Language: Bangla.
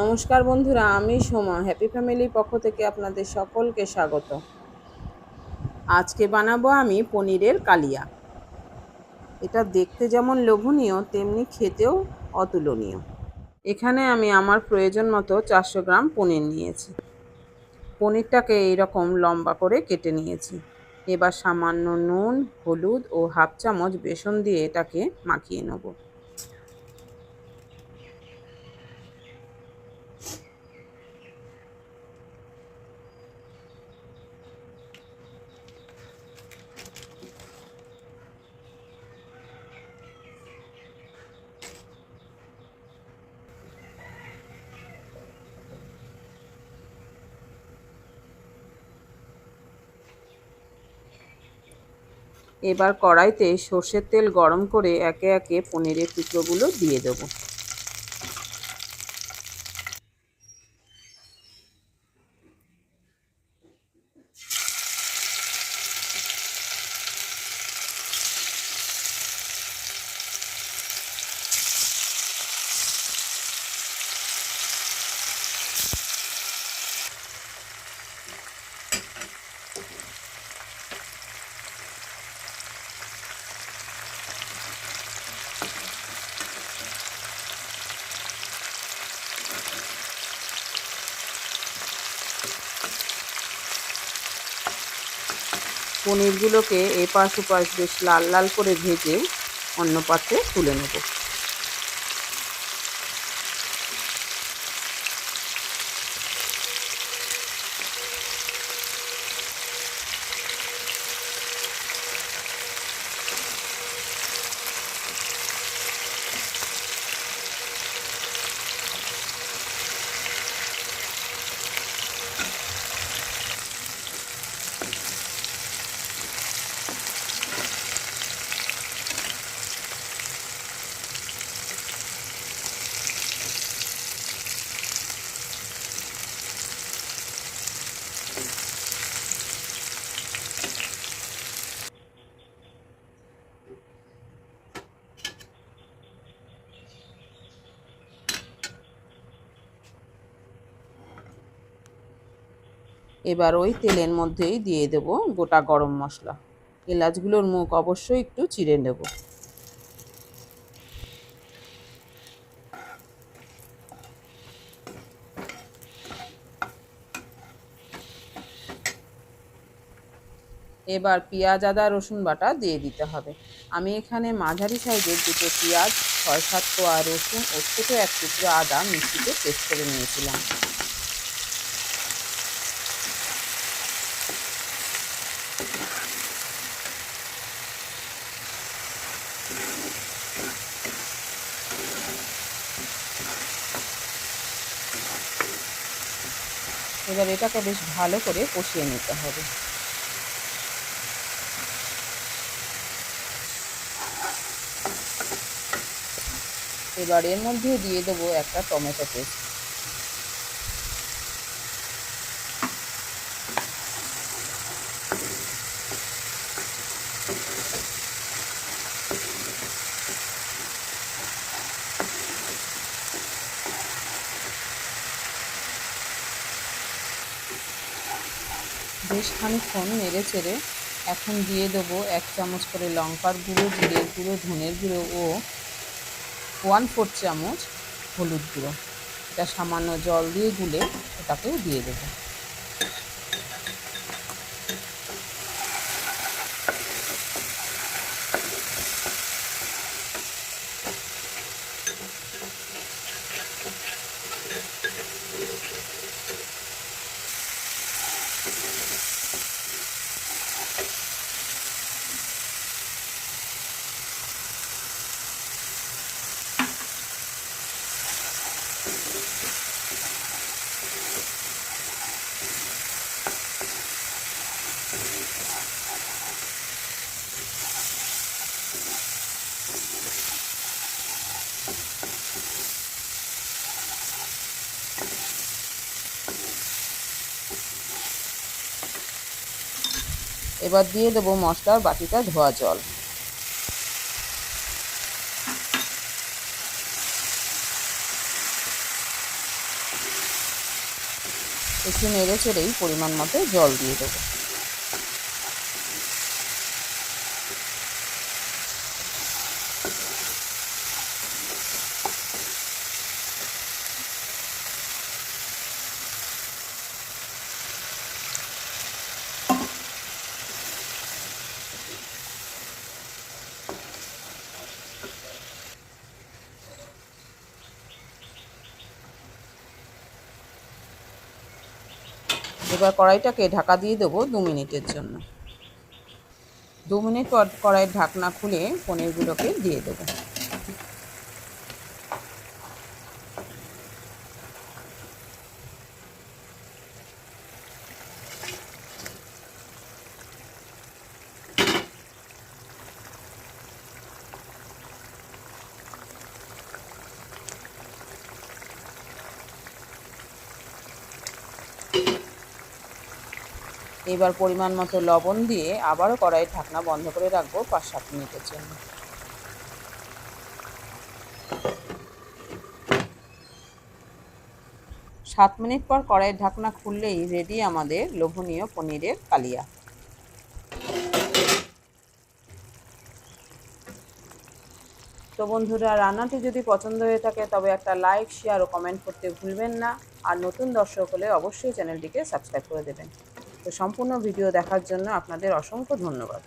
নমস্কার বন্ধুরা, আমি সোমা। হ্যাপি ফ্যামিলির পক্ষ থেকে আপনাদের সকলকে স্বাগত। আজকে বানাবো আমি পনিরের কালিয়া। এটা দেখতে যেমন লোভনীয়, তেমনি খেতেও অতুলনীয়। এখানে আমি আমার প্রয়োজন মতো চারশো গ্রাম পনির নিয়েছি। পনিরটাকে এইরকম লম্বা করে কেটে নিয়েছি। এবার সামান্য নুন, হলুদ ও হাফ চামচ বেসন দিয়ে এটাকে মাখিয়ে নেব। এবার কড়াইতে সর্ষের তেল গরম করে একে একে পনিরের টুকরোগুলো দিয়ে দেবো। পনিরগুলোকে এপাশ ওপাশ বেশ লাল লাল করে ভেজে অন্য পাত্রে তুলে নেব। এবার ওই তেলের মধ্যেই দিয়ে দেব গোটা গরম মশলা। এলাচগুলোর মুখ অবশ্যই একটু চিড়ে নেব। এবার পেঁয়াজ, আদা, রসুন বাটা দিয়ে দিতে হবে। আমি এখানে মাঝারি সাইজের দুটো পেঁয়াজ, ছয়, সাত কোয়া রসুন ও ছোটো এক টুকরো আদা মিষ্টিতে পেস্ট করে নিয়েছিলাম। এবার এটাকে বেশ ভালো করে কষিয়ে নিতে হবে। এবার এর মধ্যে দিয়ে দেবো একটা টমেটো পেস্ট। বেশ খানিক্ষণ নেড়ে চেড়ে এখন দিয়ে দেবো এক চামচ করে লঙ্কার গুঁড়ো, জিরের গুঁড়ো, ধনের গুঁড়ো ও ওয়ান ফোর চামচ হলুদ গুঁড়ো। এটা সামান্য জল দিয়ে গুলে ওটাকেও দিয়ে দেবো। এবার দিয়ে দেবো মশলার বাটিটা ধোয়া জল। একটু নেড়ে চেড়েই পরিমাণ মতো জল দিয়ে দেবো। এবার কড়াইটাকে ঢাকা দিয়ে দেবো দু মিনিটের জন্য। দু মিনিট পর কড়াইয়ের ঢাকনা খুলে পনিরগুলোকে দিয়ে দেবো। এবার পরিমাণ মতো লবণ দিয়ে আবারও কড়াইয়ের ঢাকনা বন্ধ করে রাখব পাঁচ সাত মিনিটের জন্য। সাত মিনিট পর কড়াইয়ের ঢাকনা খুললেই রেডি আমাদের লোভনীয় পনিরের কালিয়া। তো বন্ধুরা, রান্নাটি যদি পছন্দ হয়ে থাকে, তবে একটা লাইক শেয়ার ও কমেন্ট করতে ভুলবেন না। আর নতুন দর্শক হলে অবশ্যই চ্যানেলটিকে সাবস্ক্রাইব করে দেবেন। তো সম্পূর্ণ ভিডিও দেখার জন্য আপনাদের অসংখ্য ধন্যবাদ।